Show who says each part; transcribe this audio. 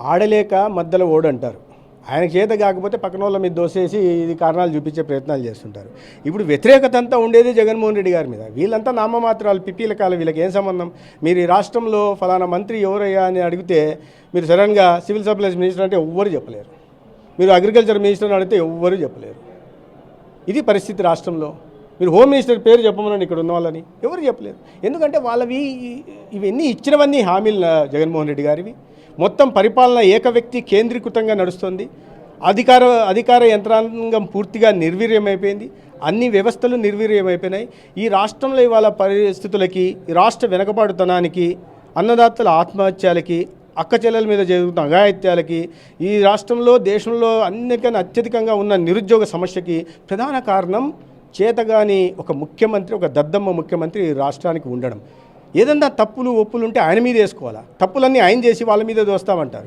Speaker 1: ఆడలేక మధ్యలో ఓడంటారు. ఆయన చేత కాకపోతే పక్కన వాళ్ళ మీద దోసేసి ఇది కారణాలు చూపించే ప్రయత్నాలు చేస్తుంటారు. ఇప్పుడు వ్యతిరేకత అంతా ఉండేది జగన్మోహన్ రెడ్డి గారి మీద. వీళ్ళంతా నామమాత్రాలు పిప్పీల కాలం వీళ్ళకి ఏం సంబంధం? మీరు ఈ రాష్ట్రంలో ఫలానా మంత్రి ఎవరయ్యా అని అడిగితే మీరు సడన్గా సివిల్ సప్లైస్ మినిస్టర్ అంటే ఎవ్వరు చెప్పలేరు. మీరు అగ్రికల్చర్ మినిస్టర్ అడిగితే ఎవ్వరు చెప్పలేరు. ఇది పరిస్థితి రాష్ట్రంలో. మీరు హోమ్ మినిస్టర్ పేరు చెప్పమనండి ఇక్కడ ఉన్న వాళ్ళని. ఎవరు చెప్పలేరు ఎందుకంటే వాళ్ళవి ఇవన్నీ ఇచ్చినవన్నీ హామీలు జగన్మోహన్ రెడ్డి గారివి. మొత్తం పరిపాలన ఏక వ్యక్తి కేంద్రీకృతంగా నడుస్తుంది. అధికార అధికార యంత్రాంగం పూర్తిగా నిర్వీర్యమైపోయింది. అన్ని వ్యవస్థలు నిర్వీర్యమైపోయినాయి. ఈ రాష్ట్రంలో ఇవాళ పరిస్థితులకి రాష్ట్ర వెనకబాటుతనానికి అన్నదాతల ఆత్మహత్యలకి అక్క చెల్లెల మీద జరుగుతున్న అఘాయిత్యాలకి ఈ రాష్ట్రంలో దేశంలో అన్నికన్నా అత్యధికంగా ఉన్న నిరుద్యోగ సమస్యకి ప్రధాన కారణం చేతగాని ఒక ముఖ్యమంత్రి ఒక దద్దమ్మ ముఖ్యమంత్రి రాష్ట్రానికి ఉండడం. ఏదన్నా తప్పులు ఒప్పులు ఉంటే ఆయన మీద వేసుకోవాలా? తప్పులన్నీ ఆయన చేసి వాళ్ళ మీద దోస్తామంటారు.